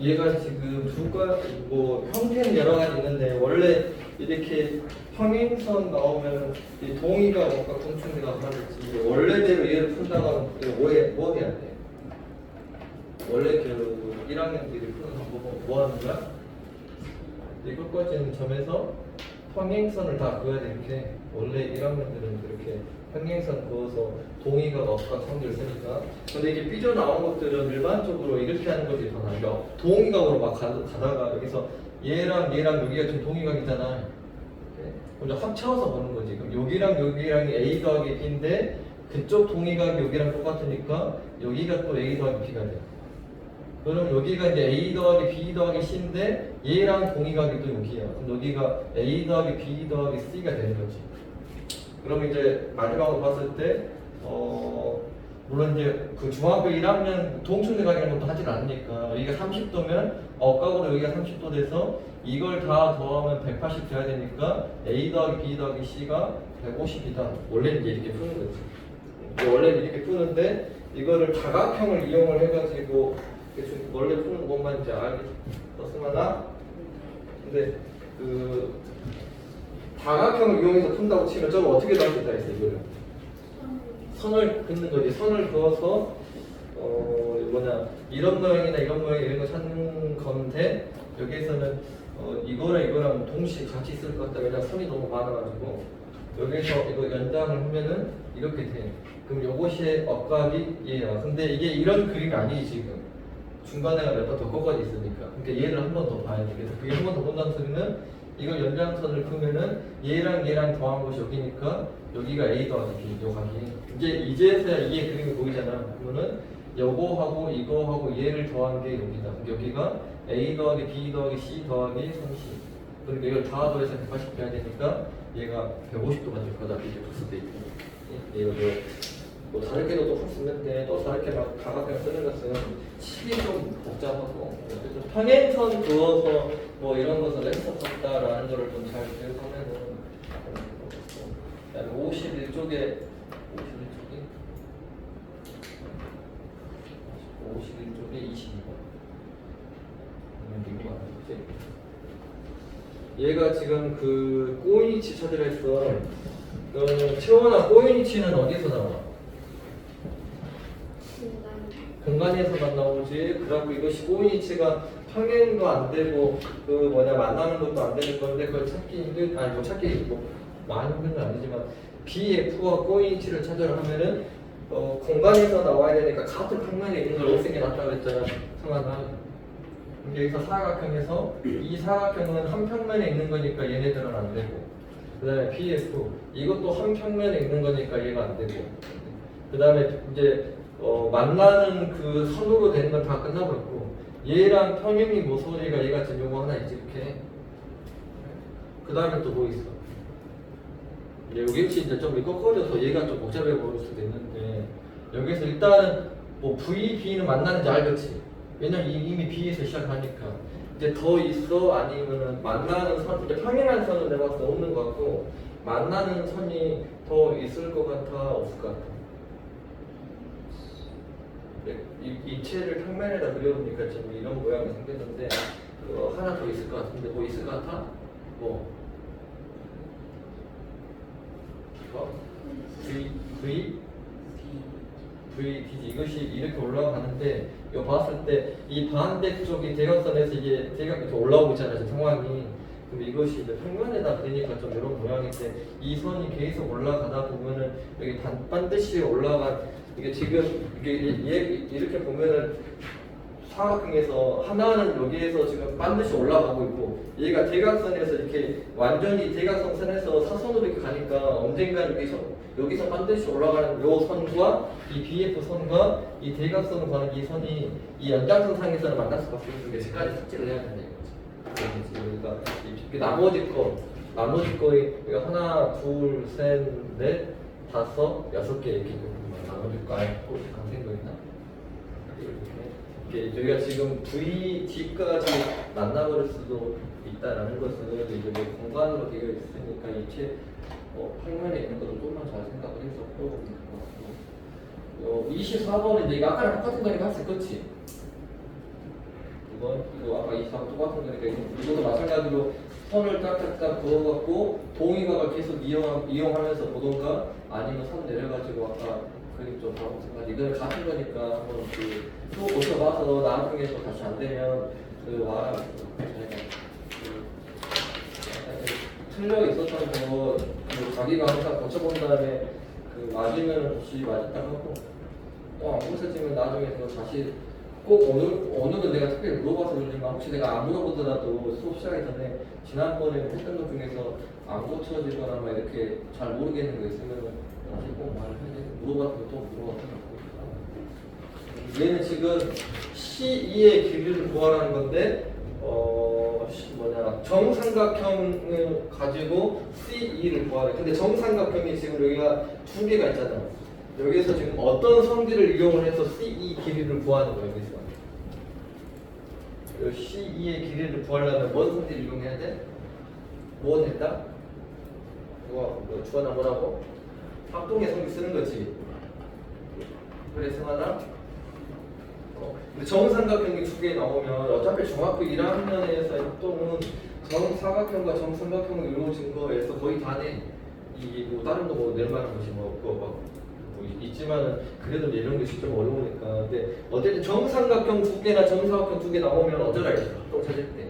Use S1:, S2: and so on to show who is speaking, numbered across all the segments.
S1: 얘가 지금 두가 뭐 형태는 여러 가지 있는데 원래 이렇게 평행선 나오면 이 동의가 뭔가 공충대가 하는지 원래대로 얘를 푼다고 하면 오해 뭐 해야 돼? 원래 그 1학년들이 푸는 방법은 뭐 하는 거야? 이 끝까지는 점에서 평행선을 다 그어야 되는데 원래 1학년들은 그렇게 평행선 그어서 동의가 없과 성질 쓰니까. 근데 이게 삐져나온 것들은 일반적으로 이렇게 하는 것이 더 나아요 동의각으로 막 가, 가다가 여기서 얘랑 얘랑 여기가 지금 동의각이잖아. 먼저 합쳐서 보는 거지. 그럼 여기랑 여기랑 A 더하기 B인데 그쪽 동의각이 여기랑 똑같으니까 여기가 또 A 더하기 B가 돼. 그럼 여기가 이제 A 더하기 B 더하기 C인데 얘랑 동의각이 또 여기야. 그럼 여기가 A 더하기 B 더하기 C가 되는 거지. 그럼 이제 마지막으로 봤을 때, 어, 물론 이제 그 중학교 1학년 동춘대각이라는 것도 하진 않으니까 여기가 30도면 억각으로 여기가 30도 돼서 이걸 다 더하면 180 돼야 되니까 A 더하기 B 더하기 C가 150이다. 원래는 이제 이렇게 푸는 거지. 원래는 이렇게 푸는데 이거를 다각형을 이용을 해가지고 원래 푸는 것만 이제 알겠었으나 근데 그 다각형을 이용해서 푼다고 치면 저거 어떻게 나올 수 있다 했어 이거를? 선을 긋는 거지. 선을 그어서 어 뭐냐. 이런 모양이나 이런 모양 이런 거 찾는 건데 여기에서는 어 이거랑 이거랑 동시에 같이 있을 것 같다. 왜냐 선이 너무 많아가지고. 여기서 이거 연장을 하면은 이렇게 돼. 그럼 요것이 억각이 얘야 근데 이게 이런 그림이 아니지 지금. 중간에가 몇번더 꺾어져 있으니까. 그러니까 얘를 한 번 더 봐야 돼. 그래서 그게 한 번 더 본다는 소리는 이걸 연장선을 그으면은 얘랑 얘랑 더한 것이 여기니까 여기가 A 더하기 B 요 각이 이제 이제서야 이게 그림이 보이잖아. 그러면은 요거하고 이거하고 얘를 더한 게 여기다. 여기가 A 더하기 B 더하기 C 더하기 30 그러니까 이걸 다 더해서 180 해야 되니까 얘가 150도가 될 거다. 이렇게 풀 수도 있고. 예, 이 다르게도 또풀수 있는데 또 다르게 막 다각형 쓰는 것은 칠이 좀 복잡하고 어쨌든 평행선 그어서 뭐 이런 것을 했었다라는 거를 좀 잘 기억하면은 그다음에 51쪽에 51쪽에 51쪽에 22번 이거 맞지? 얘가 지금 그 꼬이니치 찾으라 했어. 그 채원아 꼬이니치는 어디서 나와? 공간에서 만 나오지. 그래갖고 이것이 꼬이니치가 평행도 안 되고 그 뭐냐 만나는 것도 안 되는 건데 그걸 찾기 힘든 아니 뭐 찾기 뭐 많이 건 아니지만 BF와 꼬이니치를 찾으려 하면은 어, 공간에서 나와야 되니까 같은 평면에 있는 걸 없애게 낫다고 했잖아. 성하나. 여기서 사각형에서 이 사각형은 한 평면에 있는 거니까 얘네들은 안 되고 그 다음에 PF 이것도 한 평면에 있는 거니까 얘가 안 되고 그 다음에 이제 어, 만나는 그 선으로 되는 건 다 끝나버렸고 얘랑 평행이 모서리가 얘가 지금 요거 하나 있지 이렇게. 그 다음에 또 뭐 있어? 여기 이제 좀 꺾어져서 얘가 좀 복잡해 보일 수도 있는데 여기서 일단은 뭐 V, B는 만나는지 알겠지? 왜냐면 이- 이미 B에서 시작하니까. 이제 더 있어? 아니면은 만나는 선 이제 평행한 선은 내가 봤을 때 없는 것 같고 만나는 선이 더 있을 것 같아? 없을 것 같아? 네, 이, 이 채를 평면에다 그려보니까 지금 이런 모양이 생겼는데 어, 하나 더 있을 것 같은데 뭐 있을 것 같아? 뭐? 어? V, V, V, D 이것이 이렇게 올라가는데 이거 봤을 때 이 반대쪽이 대각선에서 이게 대각 이렇게 올라오고 있잖아요 상황이 그럼 이것이 이제 평면에다 그리니까 좀 이런 모양인데 이 선이 계속 올라가다 보면은 여기 반, 반드시 올라간 이게 지금 이게 얘 이렇게 보면은 사각형에서 하나는 여기에서 지금 반드시 올라가고 있고 얘가 대각선에서 이렇게 완전히 대각선 선에서 사선으로 이렇게 가니까 언젠가 여기서 여기서 반드시 올라가는 요 선과 이 BF 선과 이 대각선으로 가는 이 선이 이 연장선 상에서는 만날 수밖에 없는 게 제까지 숙지를 해야 된다 이거지. 그러니까 이 나머지 거 나머지 거에 이거 하나 둘셋넷 다섯 여섯 개 이렇게 거야. 나머지 거 아예 강생 거 있나? 이렇게 이게 저희가 지금 V, D까지 만나버릴 수도 있다라는 것은 이제 뭐 공간으로 되어 있으니까 이체 어, 평면에 있는 것도 조금만 잘 생각을 해서 풀어보면 될것 같고 어, 24번은 이제 아까랑 똑같은 거니까 할수 있겠지? 이건 이거 아까 24번 똑같은 거니까 이것도 마찬가지로 선을 딱딱딱 그어갖고 동의각을 계속 이용, 이용하면서 보던가 아니면 선 내려가지고 아까 그림 좀 바로 마찬가지. 이거는 같은 거니까 한번 그또 고쳐봐서 나중에 또 다시 안 되면 그 와라. 틀려 있었던 거 그 자기가 항상 고쳐본 다음에 그 맞으면 혹시 맞았다 하고 또 안 고쳐지면 나중에 또 다시 꼭 오늘 오늘은 내가 특별히 물어봐서 그러지만 혹시 내가 안 물어보더라도 수업 시작하기 전에 지난번에 했던 것 중에서 안 고쳐지거나 막 이렇게 잘 모르겠는 거 있으면 다시 꼭 말을 해야 물어봤으면 또 물어봤더라고 얘는 지금 C2의 길이를 구하라는 건데 어 시- 뭐냐 정삼각형을 가지고 C2를 구하래. 근데 정삼각형이 지금 여기가 두 개가 있잖아. 여기서 지금 어떤 성질을 이용을 해서 C2 길이를 구하는 거야 여기서. 이 C2의 길이를 구하려면 뭔 성질을 이용해야 돼? 뭐 됐다? 누가 뭐 주어나 뭐라고? 합동의 성질 쓰는 거지. 그래 승환아? 어, 근데 정삼각형이 두 개 나오면 어차피 중학교 1학년에서 합동은 정사각형과 정삼각형을 이루어진 거에서 거의 다 내. 이뭐 다른 거뭐 낼만한 것이 뭐 그거 막뭐 있지만은 그래도 이런 게 진짜 어려우니까. 근데 어쨌든 정삼각형 두 개나 정사각형 두 개 나오면 어쩌라 했어. 합동 찾을 때.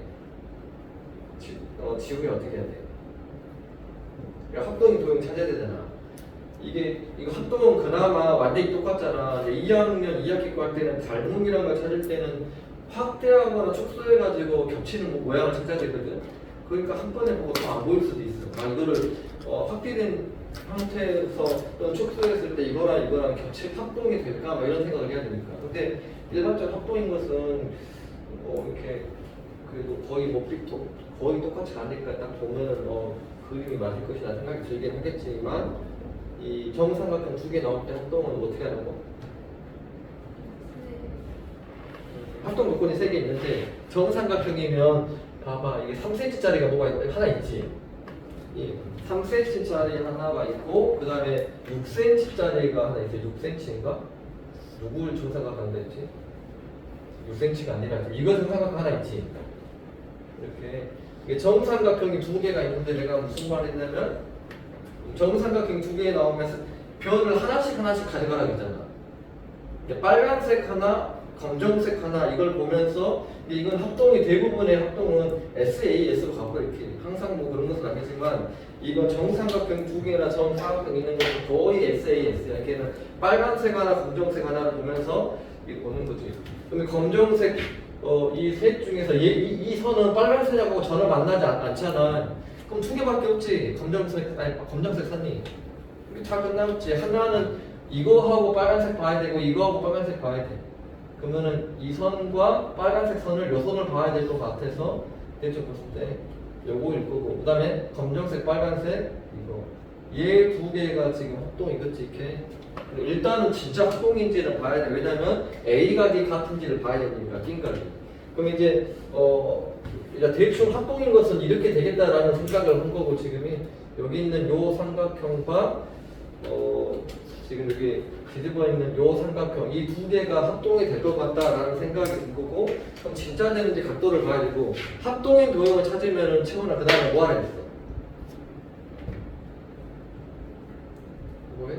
S1: 지, 어, 지우개 어떻게 해야 돼? 야, 합동이 도형 찾아야 되잖아. 이게 이거 합동은 그나마 완전히 똑같잖아. 이제 2학년 2학기 거할 때는 닮음이란 걸 찾을 때는 확대하거나 축소해가지고 겹치는 뭐 모양을 찾아야 되거든. 그러니까 한 번에 보고 또안 보일 수도 있어. 아 이거를 어, 확대된 형태에서 또는 축소했을 때 이거랑 이거랑 겹치 합동이 될까? 막 이런 생각을 해야 되니까. 근데 일반적 합동인 것은 뭐 이렇게 그래도 거의 뭐 빅도 거의 똑같이 가니까 딱 보면은 어 그림이 맞을 것이라 생각이 들긴 하겠지만 이 정삼각형 두 개 나올 때 합동은 어떻게 하는 거? 합동 조건이 세 개 있는데 정삼각형이면 봐봐 이게 3cm짜리가 뭐가 있, 하나 있지. 이 3cm짜리 하나가 있고 그 다음에 6cm짜리가 하나 있어. 6cm인가? 누구를 정삼각한다 했지? 6cm가 아니라 이것은 삼각형 하나 있지. 이렇게 정삼각형이 두 개가 있는데 내가 무슨 말을 했냐면 정삼각형 두 개 나오면서 변을 하나씩 하나씩 가져가라 했잖아. 빨간색 하나, 검정색 하나 이걸 보면서 이건 합동이 대부분의 합동은 SAS로 가고 이렇게 항상 뭐 그런 것은 아니지만 이건 정삼각형 두 개나 정사각형 있는 것은 거의 SAS야. 이게는 빨간색 하나, 검정색 하나를 보면서 이 보는 거지. 그러면 검정색 어, 이 셋 중에서 얘, 이, 이 선은 빨간색하고 전혀 만나지 않, 않잖아. 그럼 두 개밖에 없지. 검정색 아니 검정색 선이. 우리 다 끝났지. 하나는 이거하고 빨간색 봐야 되고 이거하고 빨간색 봐야 돼. 그러면은 이 선과 빨간색 선을 요 선을 봐야 될 것 같아서 대충 봤을 때 요거일 거고 그 다음에 검정색 빨간색 이거. 얘 두 개가 지금 합동이겠지 이렇게 그리고 일단은 진짜 합동인지는 봐야 돼. 왜냐면 A 각이 같은지를 봐야 되니까 낀 각이 그럼 이제 어 대충 합동인 것은 이렇게 되겠다라는 생각을 한 거고 지금이. 여기 있는 요 삼각형과 어 지금 여기 뒤집어 있는 요 삼각형 이 두 개가 합동이 될 것 같다라는 생각이 든 거고 그럼 진짜 되는지 각도를 봐야 되고 합동인 도형을 찾으면은 채원아 그 다음에 뭐 하라 했어? 뭐해?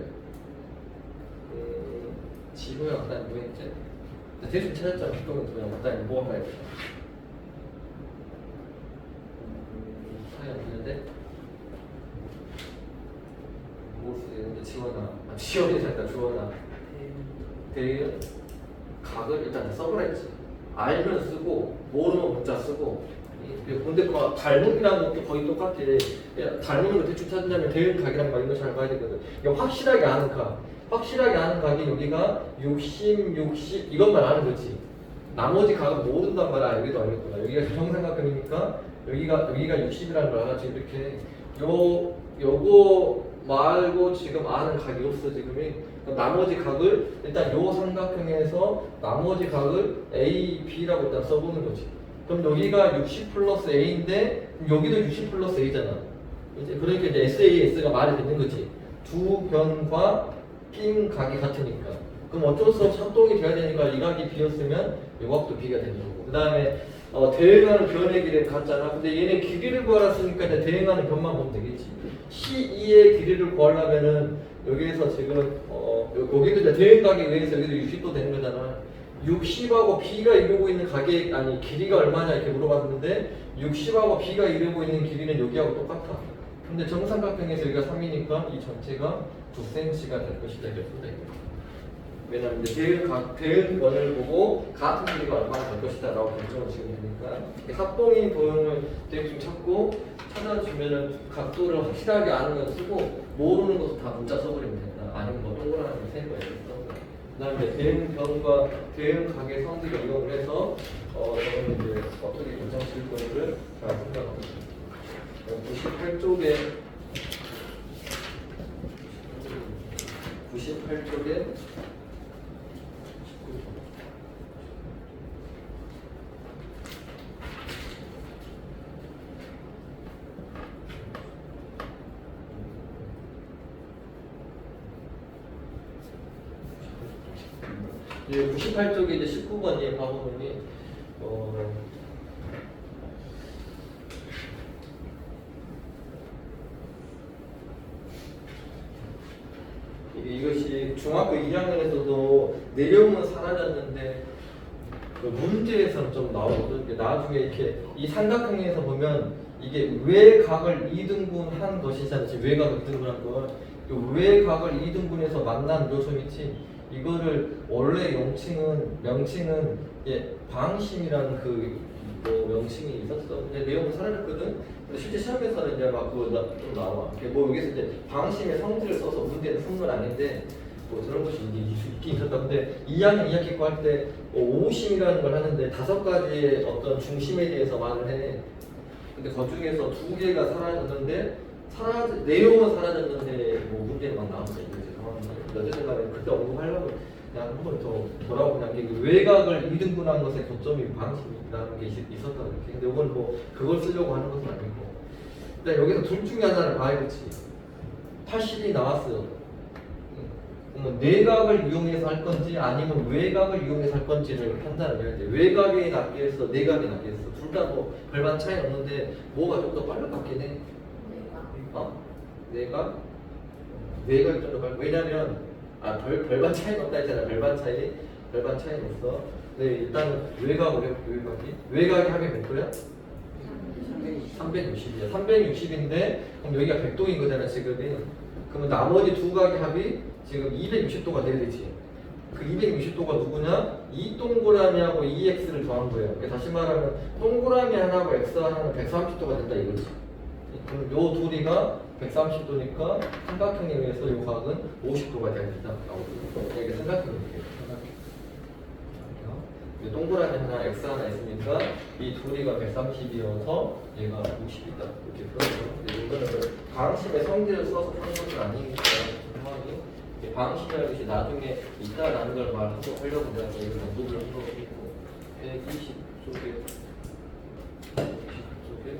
S1: 음, 지구형 그 다음에 뭐 했지? 나 대충 찾았잖아 합동인 도형 그 다음에 뭐 하라 했어? 안 되는데? 뭐 쓰는데 지원아 아, 잠깐 주원아 대응 각을 일단 써버렸지. 알면 쓰고 모르면 문자 쓰고. 이- 근데 그 닮음이라는 것도 거의 똑같아. 야, 닮음을 대충 찾는다면 대응 각이랑 막 이런 거 잘 봐야 되거든. 확실하게 아는 각. 확실하게 아는 각이 여기가 60, 60 이것만 아는 거지. 나머지 각은 모른단 말이야. 여기도 알겠구나. 여기가 정삼각형이니까 여기가 여기가 60이라는 걸 알아 지금 이렇게 요 요거 말고 지금 아는 각이 없어 지금이. 그럼 나머지 각을 일단 요 삼각형에서 나머지 각을 A, B라고 일단 써보는 거지. 그럼 여기가 60 플러스 A인데 여기도 60 플러스 A잖아. 이제 그러니까 이제 SAS가 말이 되는 거지. 두 변과 낀 각이 같으니까 그럼 어쩔 수 없이 합동이 돼야 되니까 이 각이 비었으면 이 각도 비가 되는 거고. 그 다음에 어, 대응하는 변의 길이를 갔잖아. 근데 얘네 길이를 구하라 쓰니까 이제 대응하는 변만 보면 되겠지. C2의 길이를 구하려면은 여기에서 지금 어 여기도 이제 대응각에 의해서 여기도 60도 되는 거잖아. 60하고 B가 이루고 있는 가게 아니 길이가 얼마냐 이렇게 물어봤는데 60하고 B가 이루고 있는 길이는 여기하고 똑같아. 근데 정삼각형에서 여기가 3이니까 이 전체가 9cm가 될 것이다 이렇게. 왜냐면 이제 대응 각 대응원을 보고 같은 길이가 얼마나 될 것이다 라고 결정을 지으면 되니까 이 합동인 도형을 대충 찾고 찾아주면은 각도를 확실하게 아는 건 쓰고 모르는 것도 다 문자 써버리면 된다. 아니면 뭐 동그라미 세거 이렇게 써. 그다음에 대응 변과 대응 각의 성질을 이용을 해서 어 저는 이제 어떻게 결정질 거를 잘 생각합니다. 98쪽에 98쪽에 이제 98쪽에 이제 19번이 바보문이 어 이게 이것이 중학교 2학년에서도 내용은 사라졌는데 그 문제에서는 좀 나중에 이렇게 이 삼각형에서 보면 이게 외각을 2등분한 것이잖아. 지금 외각을 2등분한 거. 이 외각을 2등분해서 만난 요소 있지. 이거를 원래 명칭은 명칭은 예, 방심이라는 그 뭐 명칭이 있었어. 근데 내용은 사라졌거든. 근데 실제 시험에서는 이제 막 그거 나- 좀 나와. 뭐 여기서 이제 방심의 성질을 써서 문제는 푼건 아닌데 뭐 이제 있- 있긴 있었다. 근데 2학년 2학기 거할때 뭐 오심이라는 걸 하는데 다섯 가지의 어떤 중심에 대해서 말을 해. 근데 그 중에서 두 개가 사라졌는데 사라 내용은 사라졌는데 뭐 문제는 막 나왔어. 이제 상황이. 어쨌든 간에 그때 언급하려고 그냥 한 번 더 돌아오고 그냥 이게 외곽을 이등분한 것의 고점이 방심이라는 게 있- 있었다 이렇게. 근데 이건 뭐 그걸 쓰려고 하는 것은 아니고. 근데 여기서 둘 중에 하나를 봐야겠지. 80이 나왔어요. 그러면 내각을 이용해서 할 건지 아니면 외곽을 이용해서 할 건지를 판단을 해야 돼. 외곽에 낫겠어, 내각에 낫겠어. 둘 다 뭐 별반 차이 없는데 뭐가 좀 더 빨리 깎긴 해. 어? 내각? 내각이 좀 더 빨리. 왜냐면 아, 별, 별반 차이 없다 했잖아. 별반 차이. 별반 차이 없어. 네, 일단은 외곽 외 외곽이 외곽이 하면 몇 도야? 360이야. 360인데 그럼 여기가 100도인 거잖아 지금이. 그러면 나머지 두 각의 합이 지금 260도가 돼야 되지. 그 260도가 누구냐? 이 동그라미하고 이 x를 더한 거예요. 그러니까 다시 말하면 동그라미 하나하고 x 하나는 130도가 된다 이거지. 그럼 요 둘이가 130도니까 삼각형에 의해서 요 각은 50도가 돼야 된다. 나오고 이게 삼각형이에요. 이 동그라미 하나 x 하나 있으니까 이 둘이가 130이어서 얘가 60이다 이렇게 풀어요. 이거는 방심의 성질을 써서 푸는 것은 아니니까 상황이 이게 방심이라는 것이 나중에 있다라는 걸 말하고 하려고 내가 이걸 연구를 한 거고 120 쪽에 120 쪽에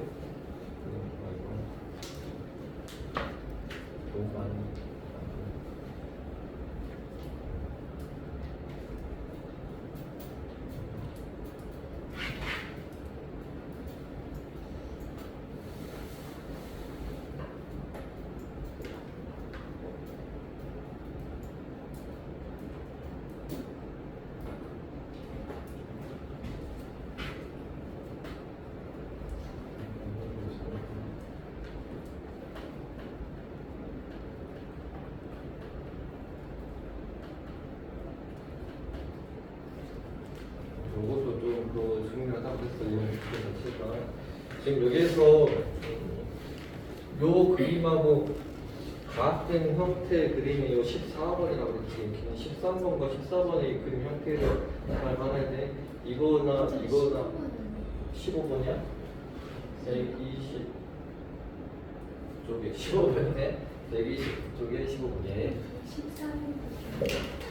S1: 음, 아이고. 너무 많이 요것도 좀그 중요하다고 했어요. 그 자체가 지금 여기에서 음, 요 그림하고 같은 형태의 그림이 요 14번이라고 그랬지. 13번과 14번의 그림 형태를 잘 돼. 이거나 이거나 15번이야? 120 쪽에 15번이네. 120 쪽에 15번이에요.
S2: 14번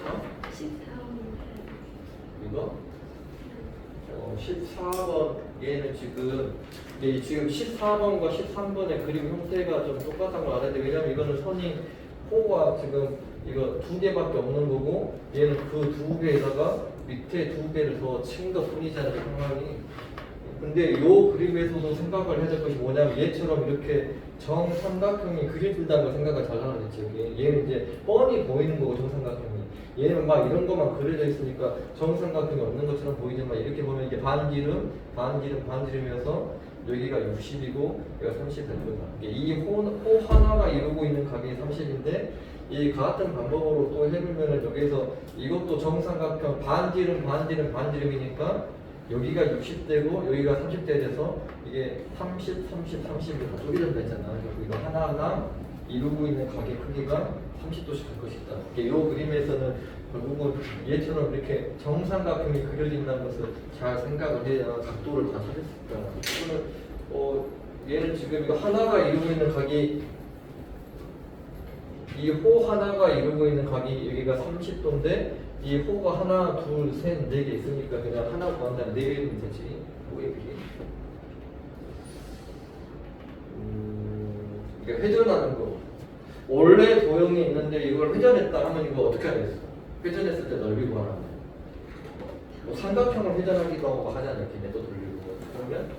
S1: 어?
S2: 14번
S1: 이거? 어, 14번 얘는 지금 이 지금 14번과 13번의 그림 형태가 좀 똑같은 걸 알아야 돼. 왜냐면 이거는 선이 호가 지금 이거 두 개밖에 없는 거고 얘는 그 두 개에다가 밑에 두 개를 더 친 것 뿐이잖아요 상황이. 근데 요 그림에서도 생각을 해야 될 것이 뭐냐면 얘처럼 이렇게 정삼각형이 그려진다는 걸 생각을 잘 하겠지 여기. 얘는 이제 뻔히 보이는 거고 정삼각형이 얘는 막 이런 것만 그려져 있으니까 정삼각형이 없는 것처럼 보이지만 이렇게 보면 이게 반지름 반지름 반지름이어서 여기가 60이고 여기가 30 될 거다 이 호 호 하나가 이루고 있는 각이 30인데 이 같은 방법으로 또 해보면은 여기서 이것도 정삼각형 반지름 반지름 반지름이니까 여기가 60대고 여기가 30대 돼서 이게 30, 30, 30이 다 했잖아. 그래서 이거 하나하나 이루고 있는 가게 크기가 30도씩 될 것이다. 요 그림에서는 결국은 얘처럼 이렇게 정삼각형이 그려진다는 것을 잘 생각을 해야 각도를 다 찾을 수. 이거는 어, 얘는 지금 이거 하나가 이루고 있는 각이 이 호 하나가 이루고 있는 각이 여기가 30도인데 이 호가 하나, 둘, 셋, 네 개 있으니까 그냥 하나 구한다면 네 개면 되지. 호의 길이. 음, 이게 회전하는 거. 원래 도형이 있는데 이걸 회전했다 하면 이거 어떻게 하겠어? 회전했을 때 넓이 구하라고. 뭐 삼각형을 회전하기도 하고 하잖아. 이렇게 내도 돌리고. 그러면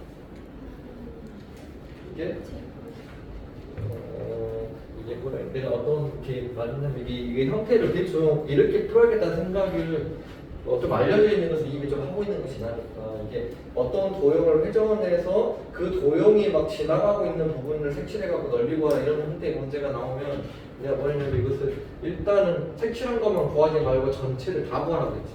S1: 이게 어, 이게 뭐라 내가 어떤 게 맞냐면 이게, 이게 형태를 대충 이렇게 풀어야겠다는 생각을 어, 좀 알려져 있는 것을 이미 좀 하고 있는 것이 나니까 이게 어떤 도형을 회전해서 그 도형이 막 지나가고 있는 부분을 색칠해갖고 넓히고 하라 이런 형태의 문제가 나오면 내가 뭐냐면 이것을 일단은 색칠한 것만 구하지 말고 전체를 다 구하라고 했지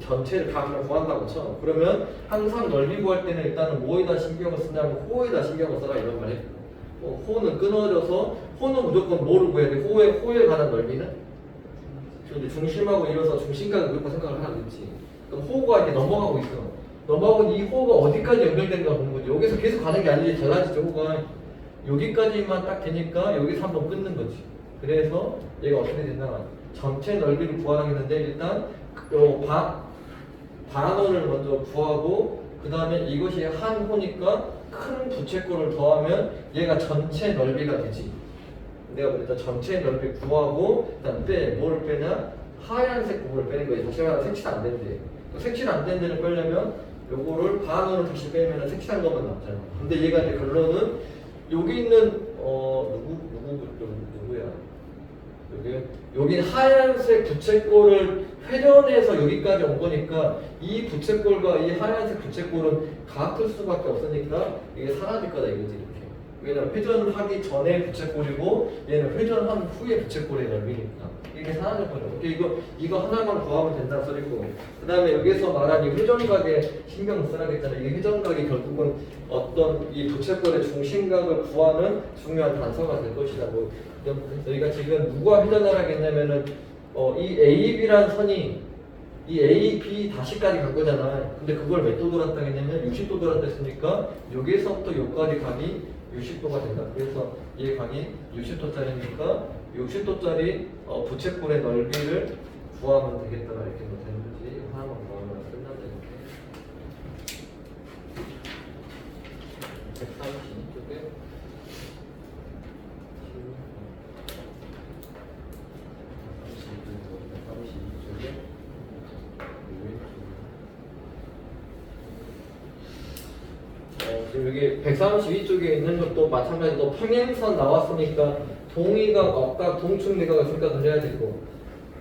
S1: 전체를 다 그냥 구한다고 쳐 그러면 항상 넓이 구할 때는 일단은 뭐에다 신경을 쓰냐면 호에다 신경을 써라 이런 말 했고 어, 호는 끊어져서 호는 무조건 뭐를 구해야 돼? 호에 호에 관한 넓이는? 근데 중심하고 이어서 중심각을 무조건 생각을 하라 그랬지. 그럼 호가 이렇게 넘어가고 있어. 넘어가고 이 호가 어디까지 연결되는가 보는 거지. 여기서 계속 가는 게 아니지. 달라지죠 호가. 여기까지만 딱 되니까 여기서 한번 끊는 거지. 그래서 얘가 어떻게 된다? 전체 넓이를 구하겠는데 일단 요 바, 반원을 먼저 구하고 그 다음에 이것이 한 호니까 큰 부채꼴을 더하면 얘가 전체 넓이가 되지. 내가 일단 전체 넓이 구하고 일단 빼 뭐를 빼냐 하얀색 부분을 빼는 거지. 다시 말하면 색칠 안 된대. 색칠 안 된 데를 빼려면 요거를 반원을 다시 빼면 색칠한 것만 남잖아. 근데 얘가 이제 결론은 여기 있는 어 누구 누구 누구 누구야? 여기 여기 하얀색 부채꼴을 회전해서 여기까지 온 거니까 이 부채꼴과 이 하얀색 부채꼴은 같을 수밖에 없으니까 이게 사라질 거다 이거지. 왜냐면 회전을 하기 전에 부채꼴이고 얘는 회전한 후에 부채꼴의 넓이니까 이게 사라질 거죠. 이거 이거 하나만 구하면 된다는 소리고. 그 다음에 여기서 말한 이 회전각에 신경을 쓰라겠잖아요. 이게 회전각이 결국은 어떤 이 부채꼴의 중심각을 구하는 중요한 단서가 될 것이다. 뭐 저희가 지금 누가 회전을 하겠냐면은 어, 이 AB란 선이 이 A, B 다시까지 간 거잖아. 근데 그걸 몇 도 돌았다 했냐면 60도 돌았다 했으니까 여기서부터 여기까지 각이 60도가 된다. 그래서 이 각이 60도짜리니까 60도짜리 어, 부채꼴의 넓이를 구하면 되겠다. 이렇게 뭐 되는 거지. 이거 하나만 구하면 끝난다. 이렇게. 132쪽에 32쪽에 있는 것도 마찬가지로 평행선 나왔으니까 동의가 없다 동충대가 있으니까 그래야 되고.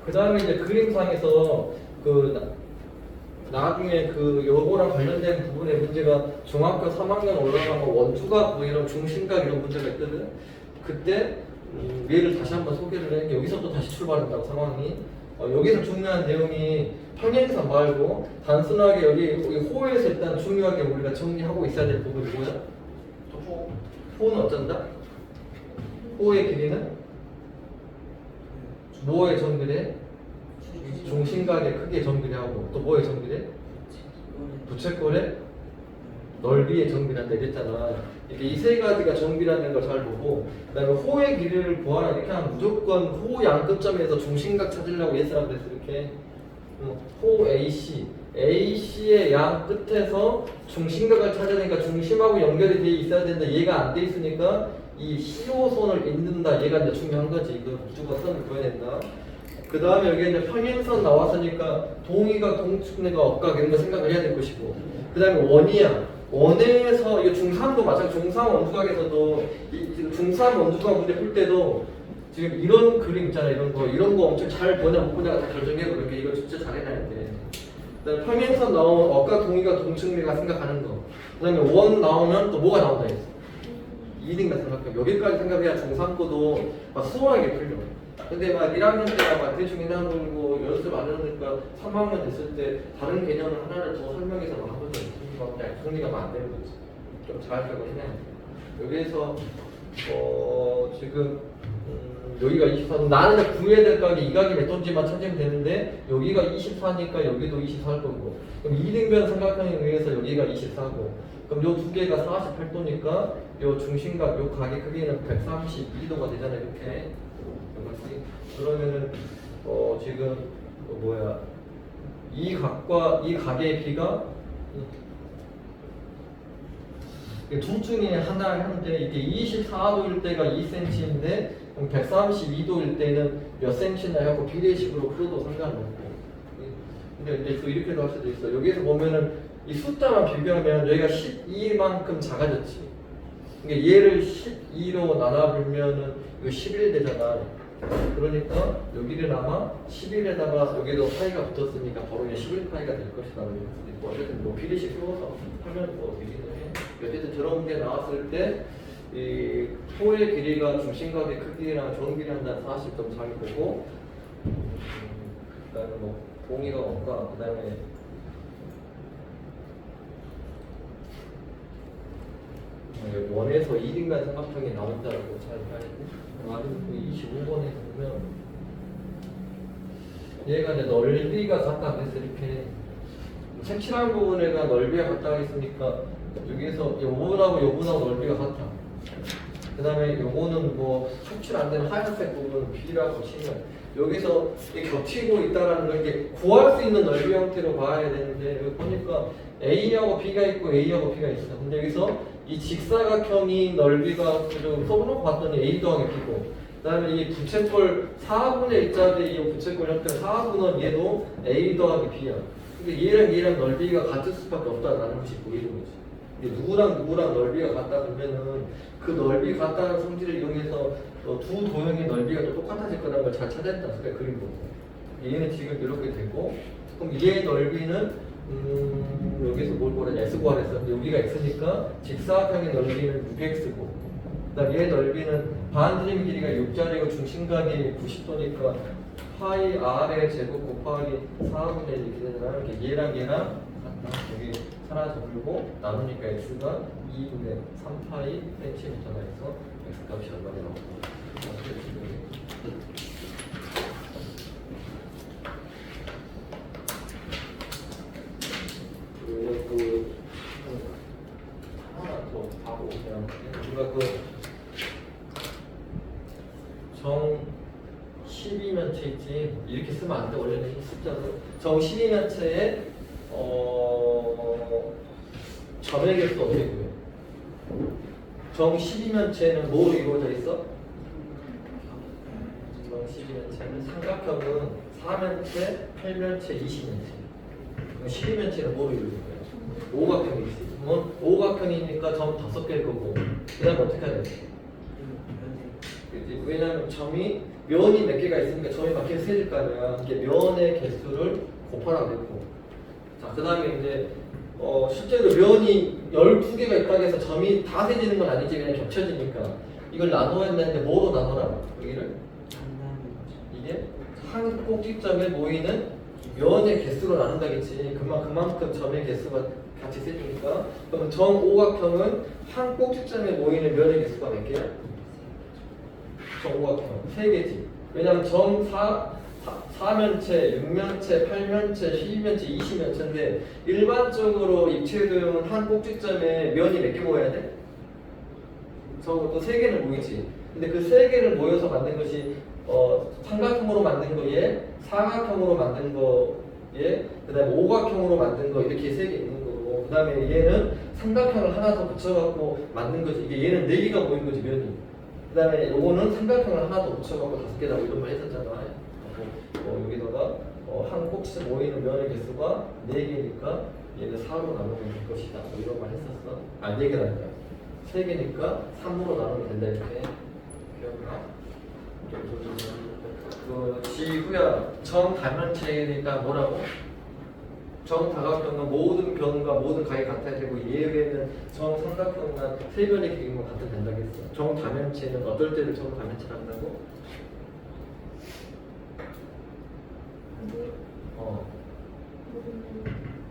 S1: 그 다음에 이제 그림상에서 그 나중에 그 요거랑 관련된 부분의 문제가 중학교 3학년 올라가고 원투각 뭐 이런 중심각 이런 문제가 있거든. 그때 음, 얘를 다시 한번 소개를 했는데 여기서 또 다시 출발한다고 상황이. 어, 여기서 중요한 내용이 평행선 말고 단순하게 여기, 여기 호에서 일단 중요하게 우리가 정리하고 있어야 될 부분이 뭐야? 호는 어쩐다? 호의 길이는 뭐에 정비례? 중심각의 크기에 정비례하고 또 뭐에 정비례? 부채꼴의 넓이에 정비한다 이랬잖아. 이렇게 이 세 가지가 정비라는 걸 잘 보고 그다음에 호의 길이를 구하라 이렇게 하면 무조건 호 양끝점에서 중심각 찾으려고 그랬어 이렇게 어, 호 AC AC의 양 끝에서 중심각을 찾으니까 중심하고 연결이 돼 있어야 되는데 얘가 안 돼 있으니까 이 CO선을 잇는다. 얘가 이제 중요한 거지. 이거 무조건 선을 된다. 그 다음에 여기 이제 평행선 나왔으니까 동의가 동축내가 억각 이런 거 생각을 해야 될 것이고 그 다음에 원이야. 원에서 이거 중3도 마찬가지. 중3 원주각에서도 이 지금 중3 원주각 문제 풀 때도 지금 이런 그림 있잖아. 이런 거. 이런 거 엄청 잘 보냐 못 보냐가 다 결정해 그렇게 이거 진짜 잘해놔야 돼 그다음에 평행선 나오면 억각 동의가 동축내가 생각하는 거. 그다음에 원 나오면 또 뭐가 나온다 했어? 이등만 생각해 여기까지 생각해야 중3 거도 막 수월하게 풀려. 근데 막 1학년 때가 막 대충 이나 놀고 연습 안 하니까 3학년 됐을 때 다른 개념을 하나를 더 설명해서 막 하면서 정리가 정리가 막안 되는 거지. 좀잘 적어 해놔야 돼. 여기에서 어 지금 음, 여기가 24 나는 구해야 될 각이 이 각이 몇 돈지만 찾으면 되는데 여기가 24니까 여기도 24일 거고. 그럼 이등변 삼각형에 의해서 여기가 24고. 그럼 요 두 개가 48도니까 요 중심각 요 각의 크기는 132도가 되잖아요. 이렇게. 그러면은 어 지금 어, 뭐야? 이 각과 이 각의 비가 둘 중에 하나인데 이게 24도일 때가 2cm인데 132도일 때는 몇 cm나 해갖고 비례식으로 풀어도 상관없고. 근데 이제 또 이렇게도 할 수도 있어. 여기서 보면은 이 숫자만 비교하면 여기가 12만큼 작아졌지. 그러니까 얘를 12로 나눠보면은 이거 11 되잖아. 그러니까 여기를 아마 11에다가 여기도 파이가 붙었으니까 바로 이제 11 파이가 될 것이다. 뭐 어쨌든 뭐 비례식 풀어서 하면 뭐 되기는 해. 어쨌든 저런 게 나왔을 때 이 토의 길이가 중심각의 크기랑 전 길이 한다는 사실 좀잘 보고 음, 그다음에 뭐 동의가 없까 그다음에 어, 원에서 1인간 삼각형이 나온다라고 잘그 25번에 보면 얘가 이제 넓이가 같다 그래서 이렇게 색칠한 부분에가 넓이가 같다 했으니까 여기서 요 부분하고 요 부분하고 넓이가 같아. 그 다음에 요거는 뭐 색칠 안 되는 하얀색 부분은 B라고 치면 여기서 겹치고 있다라는 걸 이게 구할 수 있는 넓이 형태로 봐야 되는데 여기 보니까 A하고 B가 있고 A하고 B가 있어. 근데 여기서 이 직사각형이 넓이가 좀 써놓고 봤더니 A 더하기 B고 그 다음에 이 부채꼴 4분의 1짜리 이 부채꼴 형태 4분은 얘도 A 더하기 B야. 근데 얘랑 얘랑 넓이가 같을 수밖에 없다라는 것이 보이는 거지. 누구랑 누구랑 넓이가 같다 그러면은 그 넓이 같다는 성질을 이용해서 어, 두 도형의 넓이가 또 똑같아질 거라는 걸 잘 찾았다. 그러니까 그림 보고. 얘는 지금 이렇게 되고 그럼 얘의 넓이는 음, 여기서 뭘 구하냐 S 구하랬어. 여기가 X니까 직사각형의 넓이는 6X고 그다음 얘 넓이는 반드림 길이가 6짜리고 중심각이 90도니까 파이 R의 제곱 곱하기 4분의 1 이렇게 되잖아. 이렇게 얘랑 얘랑 같다. 여기 사라져버리고 나누니까 X가 2분의 3파이 센티미터가 해서 X 값이 얼마나 나오고. 그 하나 더 하고 그냥 우리가 그정 12면체 있지 이렇게 쓰면 안 돼. 원래는 이 숫자로. 정 12면체에 어 점의 개수 어떻게 구해? 정 12면체는 뭐로 이루어져 있어? 정 12면체는 삼각형은 4면체, 8면체, 20면체 그럼 12면체는 뭐로 이루어질 거야? 오각형이지. 그러면 오각형이니까 점 다섯 개일 거고. 그 다음에 어떻게 해야 돼? 그지? 왜냐면 점이 면이 몇 개가 있으니까 점이 막 계속 세질 거 아니야. 이게 면의 개수를 곱하라고 했고. 자, 그 다음에 이제 어, 실제로 면이 12개가 있다고 해서 점이 다 세지는 건 아니지. 그냥 겹쳐지니까. 이걸 나눠야 되는데 뭐로 나눠라? 여기를? 이게 한 꼭지점에 모이는 면의 개수로 나눈다겠지. 그만 그만큼 점의 개수가 같이 세주니까. 그럼 정오각형은 한 꼭지점에 모이는 면의 개수가 몇 개야? 정오각형 세 개지. 왜냐하면 정 4, 4면체, 6면체, 8면체, 12면체, 20면체인데 일반적으로 입체 도형은 한 꼭지점에 면이 몇 개 모여야 돼? 적어도 세 개는 모이지. 근데 그세 개를 모여서 만든 것이 어, 삼각형으로 만든 거에 사각형으로 만든 거에 그 다음에 오각형으로 만든 거 이렇게 세개 있는 거고 그 다음에 얘는 삼각형을 하나 더 붙여갖고 만든 거지. 이게 얘는 네 개가 모인 거지 면이. 그 다음에 요거는 삼각형을 하나 더 붙여갖고 다섯 개다 뭐 이런 거 했었잖아. 뭐 어, 여기다가 어, 한 꼭지 모이는 면의 개수가 4개니까 얘를 4로 나누면 될 것이다. 뭐 이런 말 했었어. 아, 4개라니까. 3개니까 3으로 나누면 된다 이렇게? 그 지구야 정다면체니까 뭐라고? 정다각형은 모든 변과 모든 각이 같아야 되고 예외는 정삼각형만 세 변의 기능만 같아 된다고 했어. 정다면체는 어떨 때를 정다면체라 한다고? 어,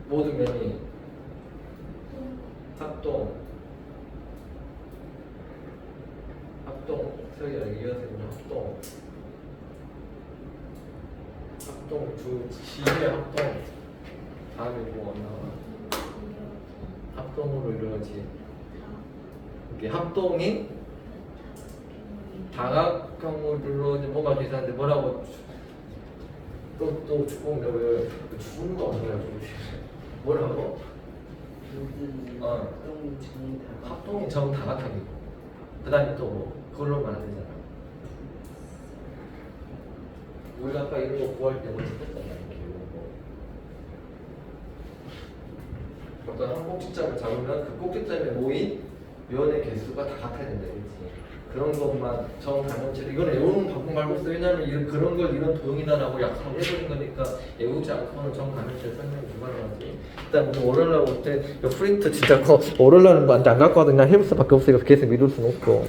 S1: 모든 면이 합동 합동 저기 여기 이어서 보면 합동. 합동 두 지의 합동. 다음에 뭐 나와? 합동으로 이루어진. 이게 합동이 다각형으로 이루어진 뭔가 비슷한데 뭐라고 죽은 거를 죽은 거 아니야 뭐라고? 어. 합동이 정다 각형이고 그다음에 또뭐 그걸로만 안 되잖아. 우리가 아까 이런 거 구할 찾았잖아 이렇게 이런 거. 어떤 한 꼭지점을 잡으면 그 꼭지점에 모인 면의 개수가 다 같아야 된다 그렇지 그런 것만 정단면체로 이거는 외우는 방법 말고 왜냐면 이런 그런 걸 이런 도형이다라고 약속을 해버린 거니까 외우지 않고는 정단면체 설명 불가능하지. 일단 오늘 월요일날 올때 프린트 진짜 커. 월요일날은 뭐안 갖고 와도 그냥 해볼 수밖에 없으니까 계속 미룰 수는 없고